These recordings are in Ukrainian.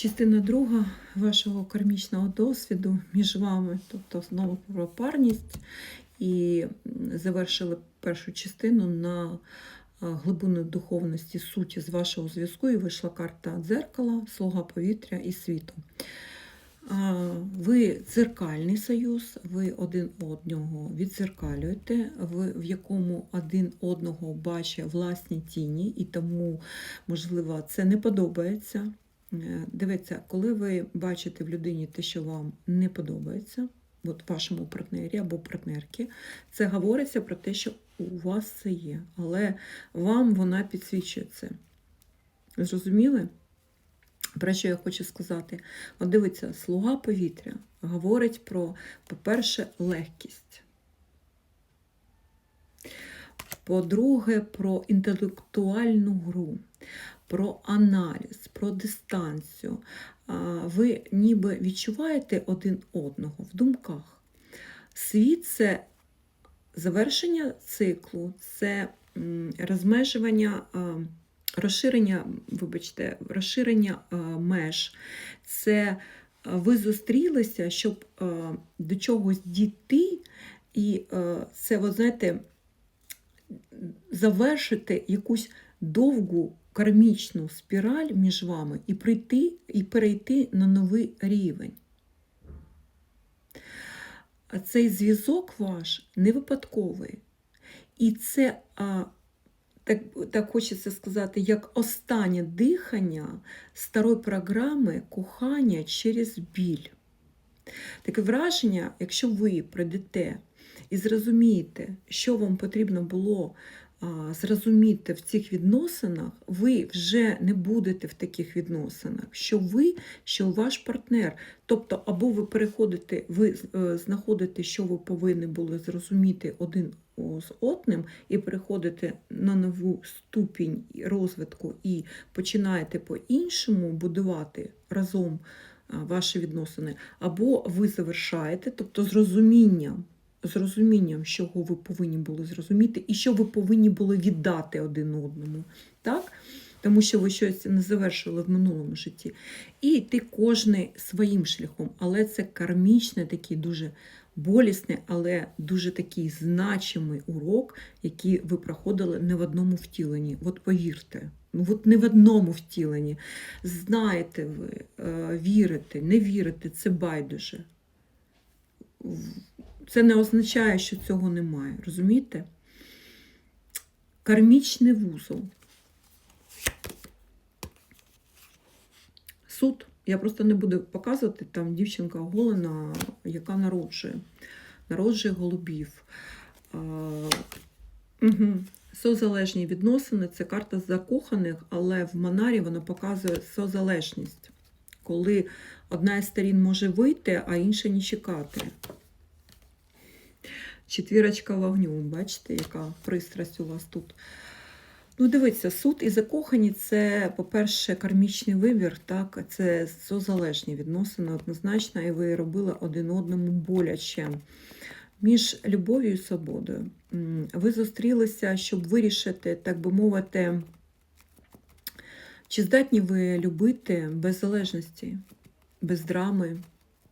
Частина друга вашого кармічного досвіду між вами, тобто знову про парність, і завершили першу частину на глибину духовності суті з вашого зв'язку, і вийшла карта дзеркала, слуга повітря і світу. Ви дзеркальний союз, ви один одного відзеркалюєте, в якому один одного бачить власні тіні, і тому, можливо, це не подобається. Е, Дивіться, коли ви бачите в людині те, що вам не подобається, от вашому партнері або партнерці, це говориться про те, що у вас це є, але вам вона підсвічує це. Зрозуміли? Про що я хочу сказати? От дивіться, слуга повітря говорить про, по-перше, легкість. По-друге, про інтелектуальну гру, про аналіз, про дистанцію. Ви ніби відчуваєте один одного в думках. Світ це завершення циклу, це розмежування, розширення, вибачте, розширення меж. Це ви зустрілися, щоб до чогось дійти, і це, ви знаєте, завершити якусь довгу кармічну спіраль між вами і прийти і перейти на новий рівень. А цей зв'язок ваш не випадковий. І це, а, так, так хочеться сказати, як останнє дихання старої програми кохання через біль. Таке враження, якщо ви прийдете і зрозумієте, що вам потрібно було зрозуміти в цих відносинах, ви вже не будете в таких відносинах, що ви, що ваш партнер. Тобто, або ви переходите, ви е, знаходите, що ви повинні були зрозуміти один з одним, і переходите на нову ступінь розвитку і починаєте по-іншому будувати разом ваші відносини, або ви завершаєте, тобто з розумінням, з розумінням, що ви повинні були зрозуміти, і що ви повинні були віддати один одному. Так? Тому що ви щось не завершили в минулому житті. І йти кожний своїм шляхом. Але це кармічний, такий дуже болісний, але дуже такий значимий урок, який ви проходили не в одному втіленні. От повірте. Ну, от не в одному втіленні. Знаєте ви, е, вірите, не вірите, це байдуже. Це не означає, що цього немає. Розумієте? Кармічний вузол. Суд. Я просто не буду показувати, там дівчинка голена, яка народжує. Народжує голубів. А, угу. Созалежні відносини це карта закоханих, але в Манарі вона показує созалежність, коли одна із сторін може вийти, а інша не чекати. Четвірочка вогню, бачите, яка пристрасть у вас тут. Ну, дивіться, суд і закохані це, по-перше, кармічний вибір, так, це созалежні відносини однозначно, і ви робили один одному боляче. Між любов'ю і свободою. Ви зустрілися, щоб вирішити, так би мовити, чи здатні ви любити без залежності, без драми,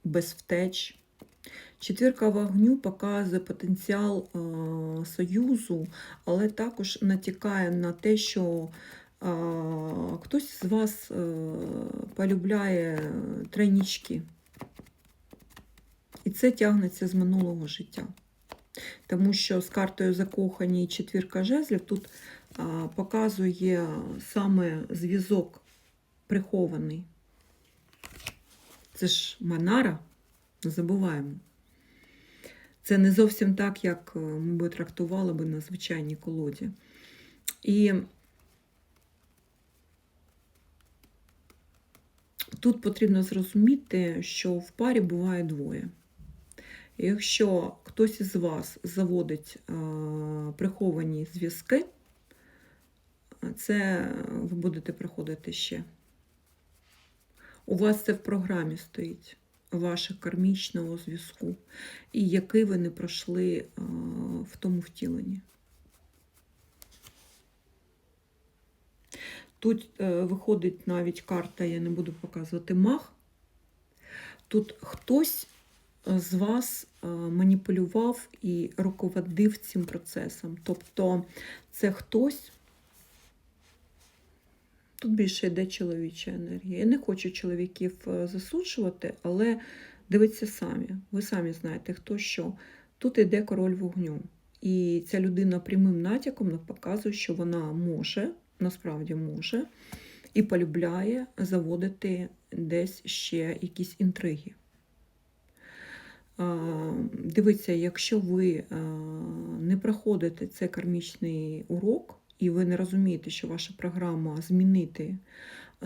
без втеч. Четвірка вогню показує потенціал е, союзу, але також натякає на те, що е, хтось з вас е, полюбляє тройнічки. І це тягнеться з минулого життя. Тому що з картою закохані четвірка жезлів тут показує саме зв'язок прихований. Це ж Манара, забуваємо. Це не зовсім так, як е, ми би трактували би на звичайній колоді. І тут потрібно зрозуміти, що в парі буває двоє. Якщо хтось із вас заводить е, приховані зв'язки, це ви будете приходити ще. У вас це в програмі стоїть вашого кармічного зв'язку, і який ви не пройшли е, в тому втіленні. Тут е, виходить навіть карта, я не буду показувати мах. Тут хтось е, з вас маніпулював і руководив цим процесом. Тобто це хтось. Тут більше йде чоловіча енергія. Я не хочу чоловіків е, засуджувати, але дивіться самі. Ви самі знаєте, хто що. Тут йде король вогню. І ця людина прямим натяком показує, що вона може, насправді може, і полюбляє заводити десь ще якісь інтриги. Дивіться, якщо ви не проходите цей кармічний урок, і ви не розумієте, що ваша програма змінити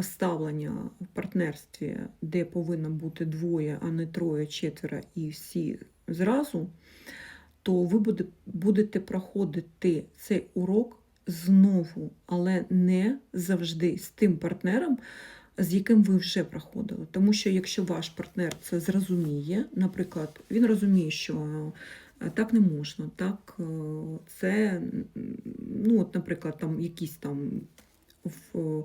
ставлення в партнерстві, де повинно бути двоє, а не троє, четверо і всі зразу, то ви будете проходити цей урок знову, але не завжди з тим партнером, з яким ви вже проходили. Тому що якщо ваш партнер це зрозуміє, наприклад, він розуміє, що е, так не можна, так е, це, ну, от, наприклад, там якісь там в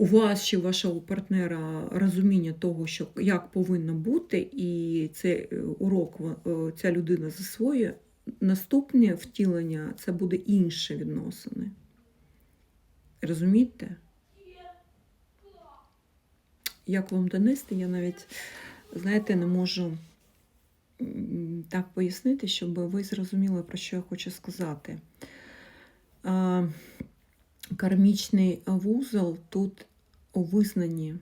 у вас чи у вашого партнера розуміння того, що як повинно бути, і цей е, урок е, ця людина засвоює, наступне втілення це буде інші відносини. Розумієте? Як вам донести, я навіть, знаєте, не можу так пояснити, щоб ви зрозуміли, про що я хочу сказати. Кармічний вузол тут у визнанні,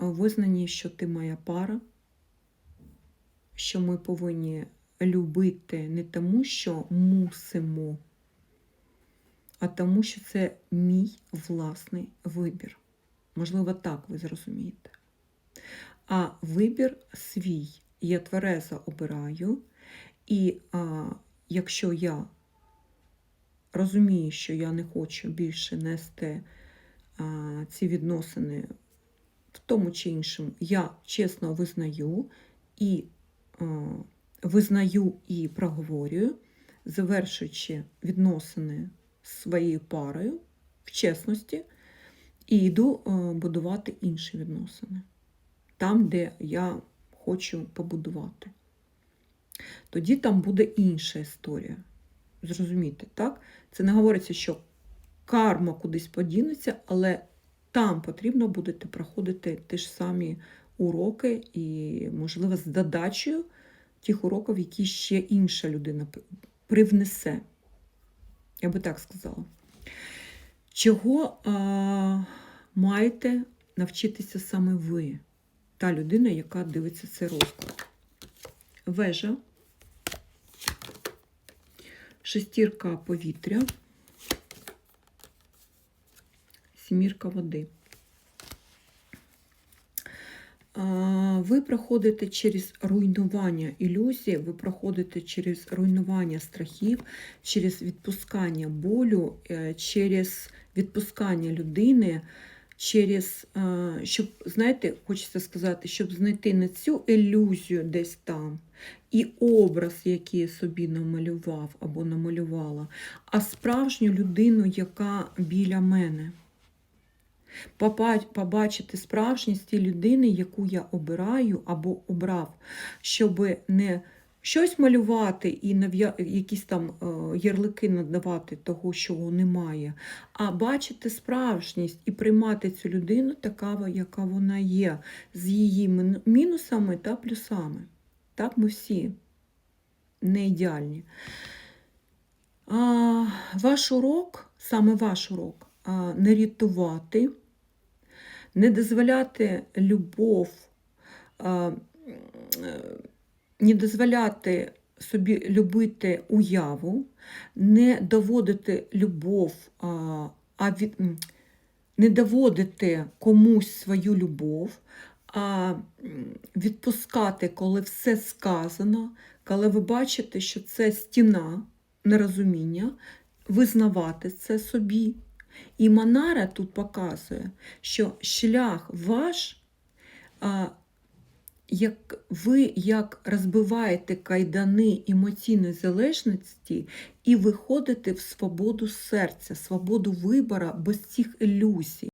у визнанні, що ти моя пара, що ми повинні любити не тому, що мусимо, а тому, що це мій власний вибір. Можливо, так ви зрозумієте. А вибір свій я тверезо обираю, і а, якщо я розумію, що я не хочу більше нести а, ці відносини в тому чи іншому, я чесно визнаю і а, визнаю і проговорюю, завершуючи відносини з своєю парою в чесності, і йду будувати інші відносини. Там, де я хочу побудувати. Тоді там буде інша історія. Зрозумійте, так? Це не говориться, що карма кудись подінеться, але там потрібно будете проходити ті ж самі уроки і, можливо, з додачею тих уроків, які ще інша людина привнесе. Я би так сказала. Чого а, маєте навчитися саме ви, та людина, яка дивиться цей розклад? Вежа шестірка повітря, сімірка води. Ви проходите через руйнування ілюзій, ви проходите через руйнування страхів, через відпускання болю, е, через відпускання людини, через, щоб, знаєте, хочеться сказати, щоб знайти не цю ілюзію десь там, і образ, який я собі намалював або намалювала, а справжню людину, яка біля мене. Побачити справжність тієї людини, яку я обираю або обрав, щоб не щось малювати і якісь там е, ярлики надавати того, чого немає, а бачити справжність і приймати цю людину така, яка вона є, з її мінусами та плюсами. Так, ми всі не ідеальні. А, Ваш урок, саме ваш урок, а, не рятувати, не дозволяти любов, а, не дозволяти собі любити уяву, не доводити любов, а, від, не доводити комусь свою любов, а відпускати, коли все сказано, коли ви бачите, що це стіна нерозуміння, визнавати це собі. І Манара тут показує, що шлях ваш, як ви як розбиваєте кайдани емоційної залежності і виходите в свободу серця, свободу вибора без цих ілюзій.